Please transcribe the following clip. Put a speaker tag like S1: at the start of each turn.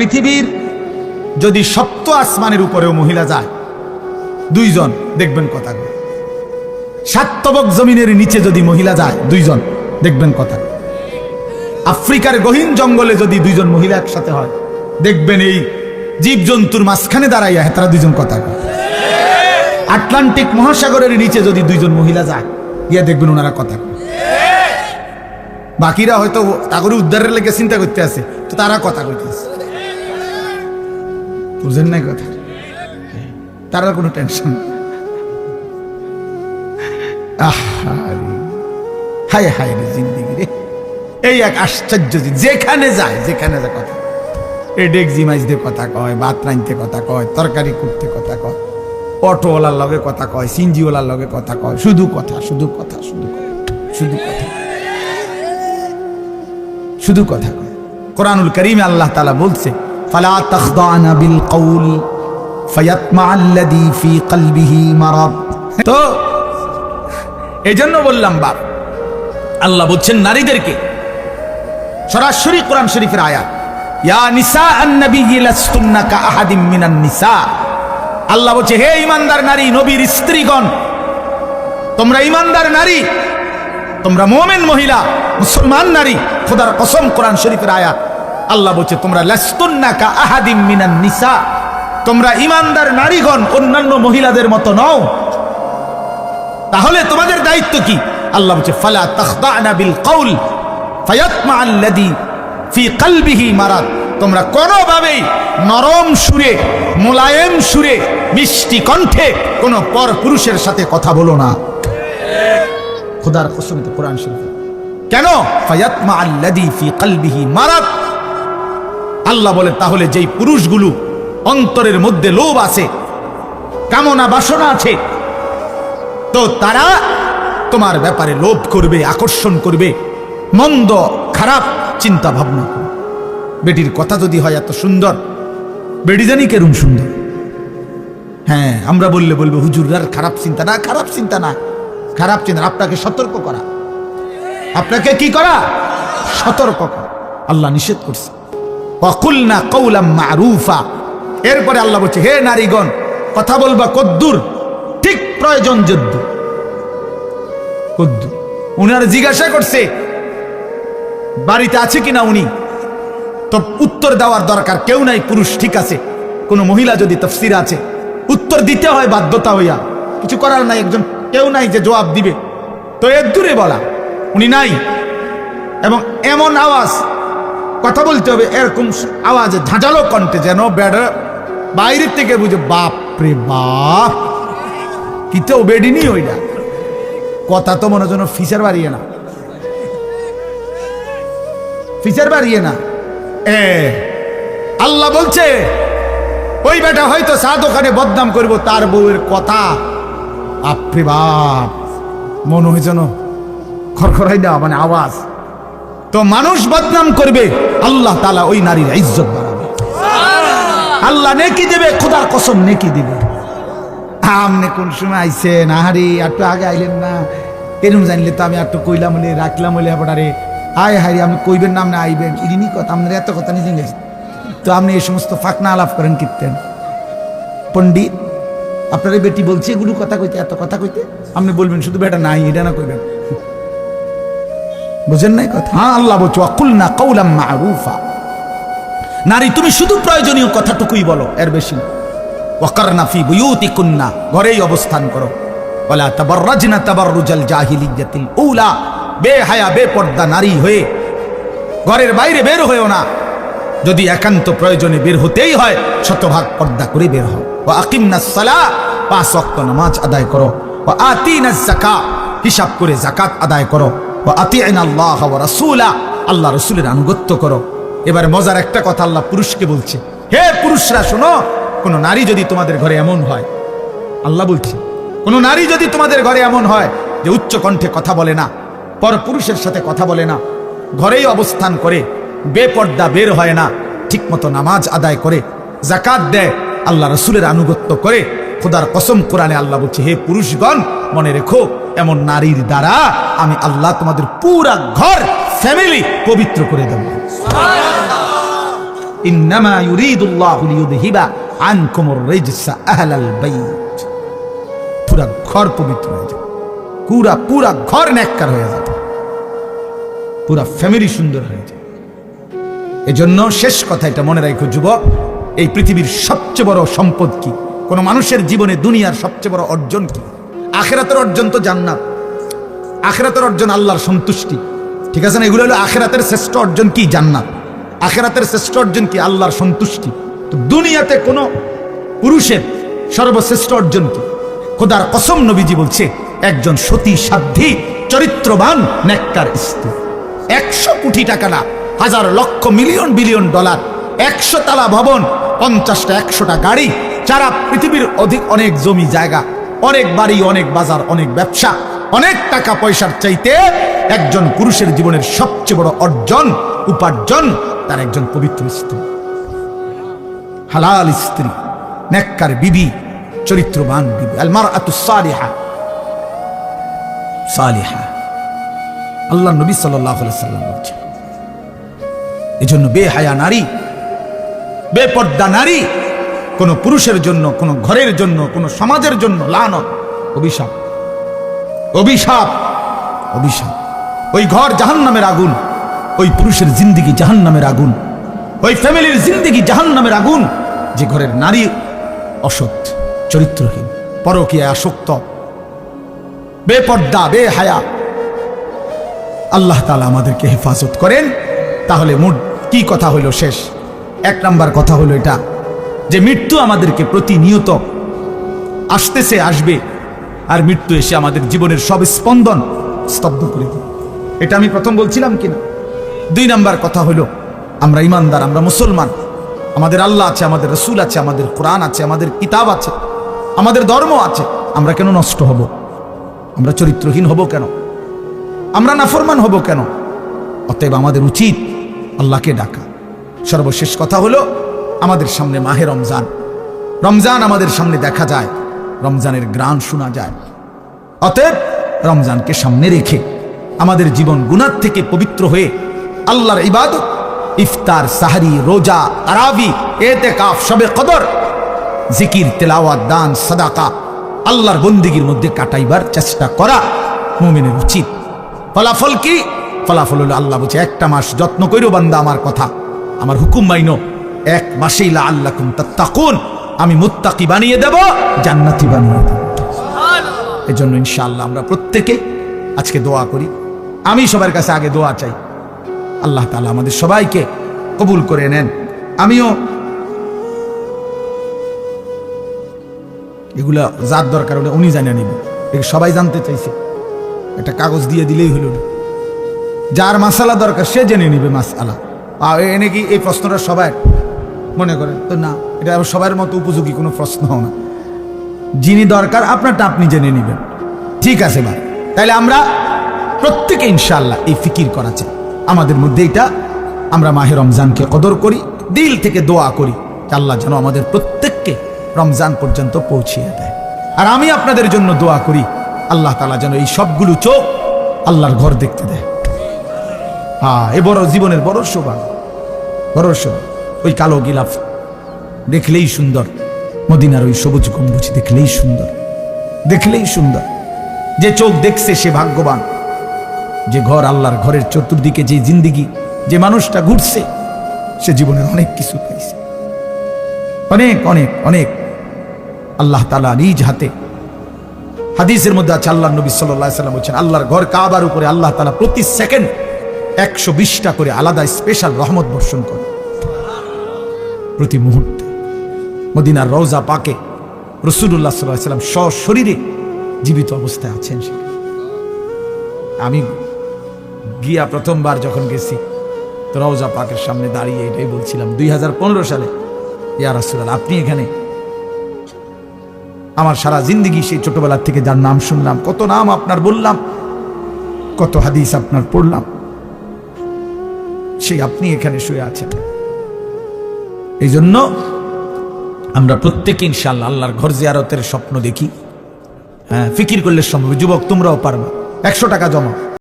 S1: পৃথিবীর যদি সপ্ত আসমানের উপরেও মহিলা যায়, দুইজন দেখবেন কথা। সাতবক জমিনের নিচে যদি মহিলা যায়, দুইজন দেখবেন কথা। আফ্রিকার গহীন জঙ্গলে যদি দুইজন মহিলা একসাথে হয়, দেখবেন এই জীবজন্তুর মাঝখানে দাঁড়াইয়া হ্যাঁ তারা দুইজন কথা আটলান্টিক মহাসাগরের নিচে যদি দুইজন মহিলা যায় ইয়া দেখবেন ওনারা কথা বাকিরা হয়তো তাগরে উদ্ধারের লেগে চিন্তা করতে আছে, তো তারা কথা কইতেছে বুঝেন না কথা? তারা কোনো টেনশন হায় হায় রে জিন্দিগি রে। এই এক আশ্চর্য যেখানে যায় যেখানে যায় কথা। এই ডেকজি মাইজতে কথা কয়, ভাত রাঁধতে কথা কয়, তরকারি করতে কথা কয়, অটোওয়ালার লগে কথা কয়, সিনজিওয়ালার লগে কথা কয়, শুধু কথা শুধু কথা, শুধু শুধু কথা। শুধু কথা কয়। কোরআনুল করিমে আল্লাহ তালা বলছে ফালা তখদানা বিল কৌল ফায়াতমা আল্লাযী ফি কলবিহি তো এই জন্য বললাম বাপ, আল্লাহ বলছেন নারীদেরকে, সরাসরি কোরআন শরীফের আয়াত, ইয়া নিসা আন-নবী লাস্তুন্না কা আহাদিম মিনান নিসা। আল্লাহ বলছে, হে ইমানদার নারী, নবীর স্ত্রীগণ, তোমরা ইমানদার নারী, তোমরা মোমেন মহিলা, মুসলমান নারী, খোদার কসম কোরআন শরীফের আয়াত। আল্লাহ বলছে, তোমরা লাস্তুন্না কা আহাদিম মিনান নিসা। তোমরা ইমানদার নারীগণ, অন্যান্য মহিলাদের মতো নও। তাহলে তোমাদের দায়িত্ব কি? আল্লাহ বলছে, ফালা তাখদানা বিল কৌল ফায়াতমা আল্লাযী ফি কলবিহি মারাদ। তোমরা কোনোভাবেই নরম সুরে, মোলায়েম সুরে, মিষ্টি কণ্ঠে কোন পর পুরুষের সাথে কথা বলো না। খোদার কসমিত কোরআন শরীফ। কেন? ফায়াতমা আল্লাযী ফি কলবিহি মারাদ। আল্লাহ বলে, তাহলে যেই পুরুষগুলো অন্তরের মধ্যে লোভ আছে, কামনা বাসনা আছে, তো তারা তোমার ব্যাপারে লোভ করবে, আকর্ষণ করবে, মন্দ, খারাপ চিন্তা ভাবনা করবে। বেটির কথা যদি হয় এত সুন্দর, বেটি জানি কেরম সুন্দর। হ্যাঁ আমরা বললে বলব হুজুরার খারাপ চিন্তা না, খারাপ চিন্তা না, খারাপ চিন্তা আপনাকে সতর্ক করা। আপনাকে কি করা? সতর্ক করা। আল্লাহ নিষেধ করছে। অকুলনা কৌলাম মারুফা। এরপরে আল্লাহ বলছে, হে নারীগণ, কথা বলবা কদ্দুর, ঠিক প্রয়োজন যদ্দু। কদ্দুর। উনার জিজ্ঞাসা করছে, বাড়িতে আছে কিনা উনি? তো উত্তর দেওয়ার দরকার, কেউ নাই, পুরুষ, ঠিক আছে। কোনো মহিলা যদি তফসির আছে, উত্তর দিতে হয় বাধ্যতা হইয়া। কিছু করার নাই, একজন কেউ নাই যে জবাব দিবে। তো এর দূরে বলা, উনি নাই। এবং এমন আওয়াজ কথা বলতে হবে, এরকম আওয়াজে ঝাঁঝালো কণ্ঠে যেন বেড়া বাইরের থেকে বুঝে বাপ রে বাপ, কি তো বেডিনি ওইটা। কথা তো মনে যেন ফিচার বাড়িয়ে না। ফিচার বাড়িয়ে না। এ, আল্লাহ বলছে, ওই বেটা হয়তো চা দোকানে বদনাম করব তার বউয়ের কথা। আপরে বাপ, মনে হয় যেন খরখরাই দেওয়া মানে আওয়াজ। তো মানুষ বদনাম করবে আল্লাহ তালা ওই নারীর ইজ্জত বাড়াবে। আল্লাহ নেকি দেবে খোদার কসম নেকি দিবে। আমনে কোন সময় আইছেন আহারে একটু আগে আইলেন না। এরম জানলে তো আমি একটু কইলাম বলে রাখলাম বলে আপনারে আয় হারি আপনি কইবেন না আপনি আইবেন। ইরিনি কথা আপনার এত কথা নিজে গেছে। তো আপনি এই সমস্ত ফাঁকনা আলাপ করেন কীর্তেন। পণ্ডিত আপনার বেটি বলছে এগুলো কথা কইতে এত কথা কইতে। আপনি বলবেন শুধু বেটা নাই এটা না কইবেন। বুঝেন নাই কথা? হ্যাঁ আল্লাহ বলছো অকুল না কৌলাম মারুফা। নারী, তুমি শুধু প্রয়োজনীয় কথাটুকুই বলো, এর বেশি না। ফি বুয়ুতিকুন্না। ঘরেই অবস্থান করো। ওয়ালা তাবাররাজনা তাবাররুজাল জাহিলিয়াতিল উলা। বেহায়া, বেপর্দা নারী হয়ে ঘরের বাইরে বের হয়েও না। যদি একান্ত প্রয়োজনে বের হতেই হয়, শতভাগ পর্দা করে বের হও। ও আকিমনা সালা। পাঁচ ওয়াক্ত নামাজ আদায় করো। ও আতিনা জাকা হিসাব করে জাকাত আদায় করো। আল্লাহ আল্লাহ রসুলের আনুগত্য করো। এবার মজার একটা কথা আল্লাহ পুরুষকে বলছে, হে পুরুষরা, শোনো, কোন নারী যদি তোমাদের ঘরে এমন হয়, আল্লাহ বলছে, কোন নারী যদি তোমাদের ঘরে এমন হয় যে উচ্চ কণ্ঠে কথা বলে না, পর পুরুষের সাথে কথা বলে না, ঘরেই অবস্থান করে, বেপর্দা বের হয় না, ঠিকমতো নামাজ আদায় করে জাকাত দেয়, আল্লাহ রসুলের আনুগত্য করে, খোদার কসম কোরআনে আল্লাহ বলছে, হে পুরুষগণ, মনে রেখো এমন নারীর দ্বারা আমি আল্লাহ তোমাদের পুরা ঘর ফ্যামিলি পবিত্র করে দেব। পুরা ঘর পবিত্র পুরা পুরা ঘর হয়ে পুরা ফ্যামিলি সুন্দর এজন্য শেষ কথা এটা মনে রাখো যুবক, এই পৃথিবীর সবচেয়ে বড় সম্পদ কি? কোন মানুষের জীবনে দুনিয়ার সবচেয়ে বড় অর্জন কি? আখেরাতের অর্জন তো জান্নাত। আখেরাতের অর্জন আল্লাহর সন্তুষ্টি। ঠিক আছে না? এগুলো হলো আখেরাতের শ্রেষ্ঠ অর্জন কি? জান্নাত। আখেরাতের শ্রেষ্ঠ অর্জন কি? আল্লাহর সন্তুষ্টি। তো দুনিয়াতে কোনো পুরুষের সর্বশ্রেষ্ঠ অর্জন কি? খোদার কসম নবীজি বলছে, একজন সতী, সাধ্যী, চরিত্রবান, নেককার স্ত্রী। একশো কোটি টাকা না, হাজার লক্ষ মিলিয়ন বিলিয়ন ডলার, একশো তালা ভবন, পঞ্চাশটা, একশোটা গাড়ি সারা পৃথিবীর অধিক অনেক জমি জায়গা অনেক বাড়ি, অনেক বাজার, অনেক ব্যবসা, অনেক টাকা পয়সার চাইতে একজন পুরুষের জীবনের সবচেয়ে বড় অর্জন, উপার্জন, তার একজন পবিত্র স্ত্রী। হালাল স্ত্রী, নেককার বিবি, চরিত্রবান বিবি। আলমার সালিহা। সালিহা। আল্লাহ নবী সাল্লাম বলছেন এই জন্য বেহায়া নারী, বেপর্দা নারী কোনো পুরুষের জন্য, কোনো ঘরের জন্য, কোনো সমাজের জন্য লানত, অভিশাপ। অভিশাপ অভিশাপ। ওই ঘর জাহান্নামের আগুন, ওই পুরুষের জিন্দিগি জাহান্নামের আগুন, ওই ফ্যামিলির জিন্দিগি জাহান্নামের আগুন, যে ঘরের নারী অসৎ, চরিত্রহীন পরকীয় আসক্ত, বেপর্দা, বেহায়া। আল্লাহ তালা আমাদেরকে হেফাজত করেন। তাহলে মোট কি কথা হইল শেষ? এক নাম্বার কথা হলো এটা। যে মৃত্যু আমাদেরকে প্রতিনিয়ত আসতেছে, আসবে, আর মৃত্যু এসে আমাদের জীবনের সব স্পন্দন স্তব্ধ করে দেবে। এটা আমি প্রথম বলছিলাম কিনা? দুই নাম্বার কথা হলো, আমরা ইমানদার, আমরা মুসলমান। আমাদের আল্লাহ আছে, আমাদের রসুল আছে, আমাদের কোরআন আছে, আমাদের কিতাব আছে, আমাদের ধর্ম আছে। আমরা কেন নষ্ট হব? আমরা চরিত্রহীন হব কেন? আমরা নাফরমান হব কেন? অতএব আমাদের উচিত আল্লাহকে ডাকা। সর্বশেষ কথা হলো আমাদের সামনে মাহে রমজান। রমজান আমাদের সামনে দেখা যায়, রমজানের গ্রাণ শোনা যায়। অতএব রমজানকে সামনে রেখে আমাদের জীবন গুনার থেকে পবিত্র হয়ে আল্লাহর ইবাদত, ইফতার, সাহারি, রোজা, তারাবি এতে কাফ সবে কদর, জিকির, তেলাওয়াত, দান, সাদাকা আল্লাহর বন্দিগির মধ্যে কাটাইবার চেষ্টা করা মুমিনের উচিত। ফলাফল কি? ফলাফল হলো আল্লাহ বলছে, একটা মাস যত্ন কইরো বান্দা আমার কথা। আমার হুকুম মাইনো। এক মাসেই লা আল্লাহ তাকুন আমি মুত্তাকি বানিয়ে দেব, জান্নাতি বানিয়ে দেব। এজন্য ইনশাআল্লাহ আমরা প্রত্যেকে আজকে দোয়া করি। আমি সবার কাছে আগে দোয়া চাই। আল্লাহ তাআলা আমাদের সবাইকে কবুল করে নেন। আমিও এগুলা যার দরকার হলে উনি জানিয়ে নিব এগুলো সবাই জানতে চাইছে। একটা কাগজ দিয়ে দিলেই হলো। না যার মাসালা দরকার সে জেনে নিবে মাসালা। এনে কি এই প্রশ্নটা সবাই মনে করেন। তো না। এটা সবার মতো উপযোগী কোনো প্রশ্ন না। যিনি দরকার আপনারটা আপনি জেনে নেবেন। ঠিক আছে ভাই। তাহলে আমরা প্রত্যেকে ইনশাল্লাহ এই ফিকির করা চাই। আমাদের মধ্যে এটা আমরা মাহে রমজানকে কদর করি দিল থেকে দোয়া করি আল্লাহ যেন আমাদের প্রত্যেককে রমজান পর্যন্ত পৌঁছিয়ে দেয়। আর আমি আপনাদের জন্য দোয়া করি আল্লাহ তালা যেন এই সবগুলো চোখ আল্লাহর ঘর দেখতে দেয়। হ্যাঁ এ বড় জীবনের বড় সৌভাগ্য বড় সৌভাগ্য ওই কালো গিলাফ দেখলেই সুন্দর। মদিনার ওই সবুজ গম্বুজ দেখলেই সুন্দর। দেখলেই সুন্দর। যে চোখ দেখছে সে ভাগ্যবান। যে ঘর আল্লাহর ঘরের চতুর্দিকে যে জিন্দিগি, যে মানুষটা ঘুরছে, সে জীবনের অনেক কিছু পেয়েছে অনেক অনেক অনেক। আল্লাহ তালা নিজ হাতে হাদিসের মধ্যে আছে আল্লাহ নবী সাল্লাহ সাল্লাম বলছেন, আল্লাহর ঘর কাবার উপরে আল্লাহ তালা প্রতি সেকেন্ড একশো বিশটা করে আলাদা স্পেশাল রহমত বর্ষণ করে প্রতি মুহূর্তে। মদিনার রওজা পাকে রসুল্লাহ সাল্লাহ সাল্লাম সশরীরে জীবিত অবস্থায় আছেন আমি গিয়া প্রথমবার যখন গেছি, তো রওজা পাকের সামনে দাঁড়িয়ে এটাই বলছিলাম, দুই হাজার পনেরো সালে, ইয়া রাসুল্লাহ আপনি এখানে? আমার সারা জিন্দগি সেই ছোটবেলার থেকে যার নাম শুনলাম, কত নাম আপনার বললাম, কত হাদিস আপনার পড়লাম, সেই আপনি এখানে শুয়ে আছেন। এই জন্য আমরা প্রত্যেকে ইনশাল্লাহ আল্লাহর ঘর জিয়ারতের স্বপ্ন দেখি। হ্যাঁ ফিকির করলে সম্ভব। যুবক, তোমরাও পারবে। একশো টাকা জমা।